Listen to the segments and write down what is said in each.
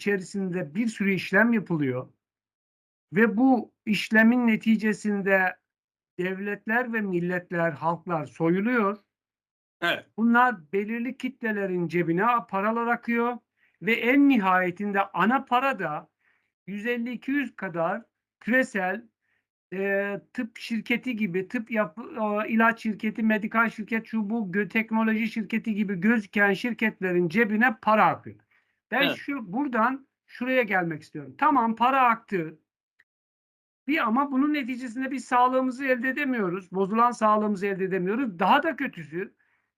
içerisinde bir sürü işlem yapılıyor. Ve bu işlemin neticesinde devletler ve milletler, halklar soyuluyor. Evet. Bunlar belirli kitlelerin cebine paralar akıyor ve en nihayetinde ana para da 150-200 kadar küresel e, tıp şirketi gibi, tıp yap, e, ilaç şirketi, medikal şirket, şu bu teknoloji şirketi gibi gözüken şirketlerin cebine para akıyor. Ben Evet. şu buradan şuraya gelmek istiyorum. Tamam para aktı. Bir ama bunun neticesinde biz sağlığımızı elde edemiyoruz. Bozulan sağlığımızı elde edemiyoruz. Daha da kötüsü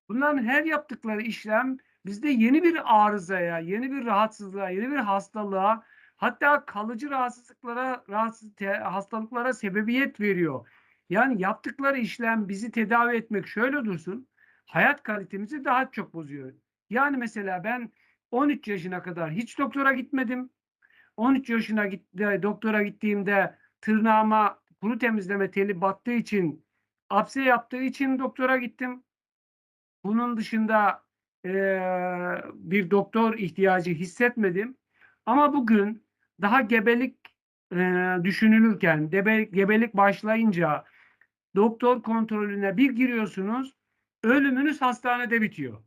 bunların her yaptıkları işlem bizde yeni bir arızaya, yeni bir rahatsızlığa, yeni bir hastalığa hatta kalıcı rahatsızlıklara, rahatsız, te- hastalıklara sebebiyet veriyor. Yani yaptıkları işlem bizi tedavi etmek şöyle dursun, hayat kalitemizi daha çok bozuyor. Yani mesela ben 13 yaşına kadar hiç doktora gitmedim. 13 yaşına gitti, doktora gittiğimde tırnağıma kuru temizleme teli battığı için, apse yaptığı için doktora gittim. Bunun dışında eee, bir doktor ihtiyacı hissetmedim. Ama bugün daha gebelik eee, düşünülürken, gebe- gebelik başlayınca doktor kontrolüne bir giriyorsunuz, ölümünüz hastanede bitiyor.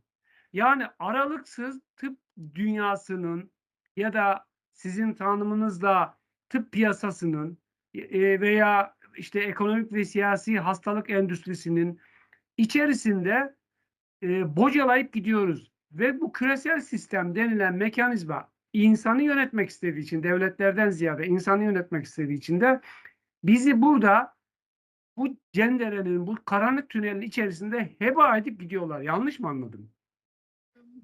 Yani aralıksız tıp dünyasının ya da sizin tanımınızla tıp piyasasının e, veya işte ekonomik ve siyasi hastalık endüstrisinin içerisinde e, bocalayıp gidiyoruz. Ve bu küresel sistem denilen mekanizma insanı yönetmek istediği için, devletlerden ziyade insanı yönetmek istediği için de bizi burada bu cenderenin, bu karanlık tünelin içerisinde heba edip gidiyorlar. Yanlış mı anladım?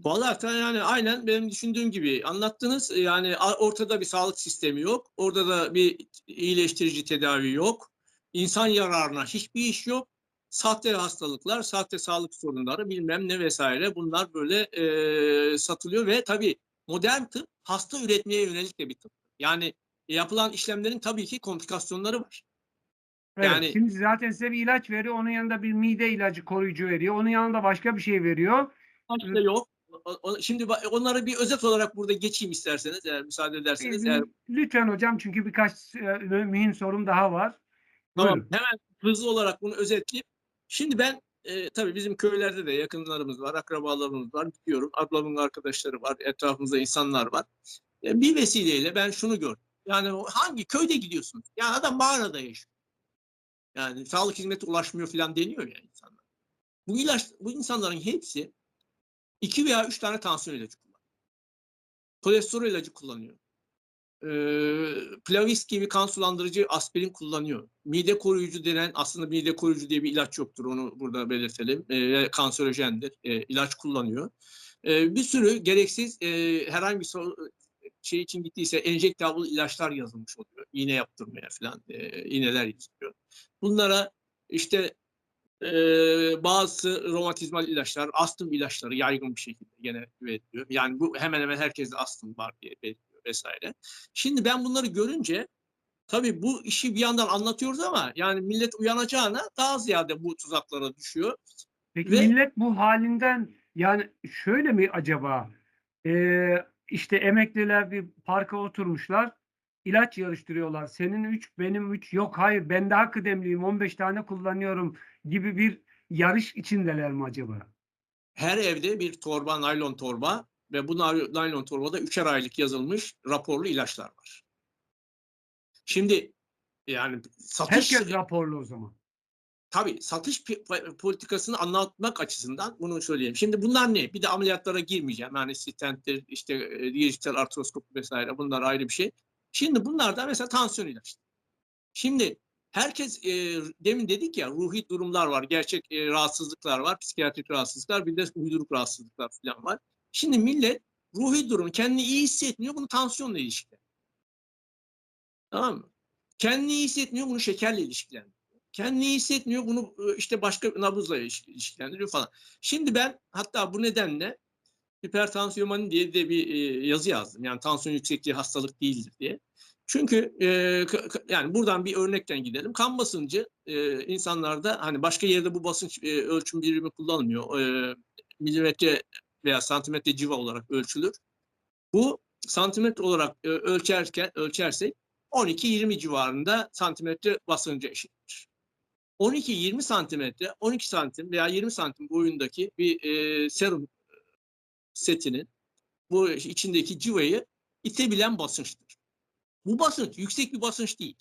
Vallahi yani aynen benim düşündüğüm gibi anlattınız. Yani ortada bir sağlık sistemi yok. Orada da bir iyileştirici tedavi yok. İnsan yararına hiçbir iş yok. Sahte hastalıklar, sahte sağlık sorunları bilmem ne vesaire bunlar böyle e, satılıyor ve tabii modern tıp hasta üretmeye yönelik de bir tıp. Yani yapılan işlemlerin tabii ki komplikasyonları var. Evet, Yani- şimdi zaten size bir ilaç veriyor. Onun yanında bir mide ilacı koruyucu veriyor. Onun yanında başka bir şey veriyor. Başka yok. Şimdi onları bir özet olarak burada geçeyim isterseniz eğer müsaade ederseniz. Eğer Lütfen hocam çünkü birkaç e, mühim sorum daha var. Tamam. Buyurun. Hemen hızlı olarak bunu özetleyeyim. Şimdi ben e, tabii bizim köylerde de yakınlarımız var, akrabalarımız var. Gidiyorum. Ablamın arkadaşları var, etrafımızda insanlar var. E, bir vesileyle ben şunu gördüm. Yani hangi köyde gidiyorsunuz? Yani adam mağarada yaşıyor. Yani sağlık hizmeti ulaşmıyor falan deniyor ya insanlar. Bu ilaç, bu insanların hepsi iki veya üç tane tansiyon ilacı kullanıyor. Kolesterol ilacı kullanıyor. Ee, Plavis gibi kan sulandırıcı aspirin kullanıyor. Mide koruyucu denen aslında mide koruyucu diye bir ilaç yoktur onu burada belirtelim. Ee, kanserojendir. Ee, ilaç kullanıyor. Ee, bir sürü gereksiz e, herhangi bir şey için gittiyse enjektable ilaçlar yazılmış oluyor. İğne yaptırmaya falan e, iğneler yazılıyor. Bunlara işte e, bazı romatizmal ilaçlar, astım ilaçları yaygın bir şekilde gene veriliyor. Yani bu hemen hemen herkeste astım var diye veriliyor vesaire. Şimdi ben bunları görünce tabii bu işi bir yandan anlatıyoruz ama yani millet uyanacağına daha ziyade bu tuzaklara düşüyor. Peki Ve- millet bu halinden yani şöyle mi acaba? Ee, işte emekliler bir parka oturmuşlar. İlaç yarıştırıyorlar. Senin 3, benim 3. Yok hayır ben daha kıdemliyim. 15 tane kullanıyorum gibi bir yarış içindeler mi acaba? Her evde bir torba, naylon torba ve bu nay- naylon torbada üçer aylık yazılmış raporlu ilaçlar var. Şimdi yani satış Herkes raporlu o zaman. tabii satış politikasını anlatmak açısından bunu söyleyeyim. Şimdi bunlar ne? Bir de ameliyatlara girmeyeceğim. Yani stentler, işte e, dijital artroskop vesaire bunlar ayrı bir şey. Şimdi bunlardan mesela tansiyon ilaçları. Şimdi herkes e, demin dedik ya ruhi durumlar var, gerçek e, rahatsızlıklar var, psikiyatrik rahatsızlıklar, bir de uyduruk rahatsızlıklar falan var. Şimdi millet ruhi durum kendini iyi hissetmiyor, bunu tansiyonla ilişkilendiriyor. Tamam mı? Kendini iyi hissetmiyor, bunu şekerle ilişkilendiriyor. Kendini iyi hissetmiyor, bunu e, işte başka nabızla ilişki- ilişkilendiriyor falan. Şimdi ben hatta bu nedenle hipertansiyomani diye de bir e, yazı yazdım. Yani tansiyon yüksekliği hastalık değildir diye. Çünkü e, yani buradan bir örnekten gidelim. Kan basıncı e, insanlarda hani başka yerde bu basınç e, ölçüm birimi kullanılmıyor. E, milimetre veya santimetre civa olarak ölçülür. Bu santimetre olarak e, ölçerken ölçersek 12-20 civarında santimetre basınca eşittir. 12-20 santimetre, 12 santim veya 20 santim boyundaki bir e, serum setinin bu içindeki civayı itebilen basınçtır. Bu basınç yüksek bir basınç değil.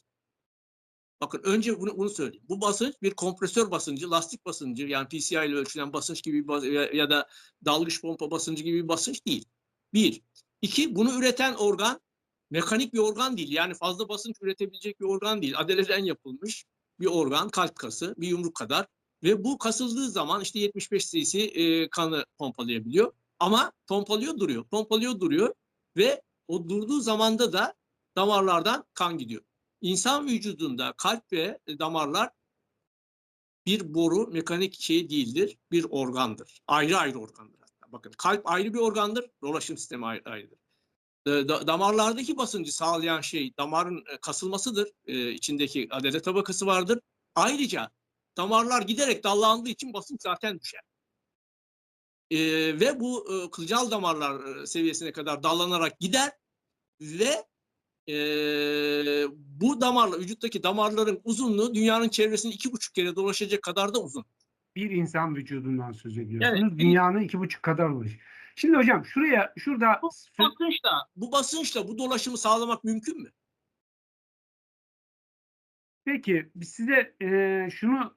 Bakın önce bunu, bunu söyleyeyim. Bu basınç bir kompresör basıncı, lastik basıncı yani PCI ile ölçülen basınç gibi bas- ya da dalgıç pompa basıncı gibi bir basınç değil. Bir. İki, bunu üreten organ mekanik bir organ değil. Yani fazla basınç üretebilecek bir organ değil. Adeleden yapılmış bir organ, kalp kası, bir yumruk kadar. Ve bu kasıldığı zaman işte 75 cc e, kanı pompalayabiliyor. Ama pompalıyor duruyor, pompalıyor duruyor ve o durduğu zamanda da damarlardan kan gidiyor. İnsan vücudunda kalp ve damarlar bir boru mekanik şey değildir, bir organdır. Ayrı ayrı organdır hatta. Bakın kalp ayrı bir organdır, dolaşım sistemi ayrı, ayrıdır. E, da- damarlardaki basıncı sağlayan şey damarın e, kasılmasıdır. E, içindeki adelet tabakası vardır. Ayrıca damarlar giderek dallandığı için basınç zaten düşer. E, ve bu e, kılcal damarlar e, seviyesine kadar dallanarak gider ve e, bu damarla vücuttaki damarların uzunluğu dünyanın çevresini iki buçuk kere dolaşacak kadar da uzun. Bir insan vücudundan söz ediyorsunuz. Bir- Dünyanın iki buçuk kadar olur. Şimdi hocam şuraya şurada Bu basınçla, bu basınçla bu dolaşımı sağlamak mümkün mü? peki size e, şunu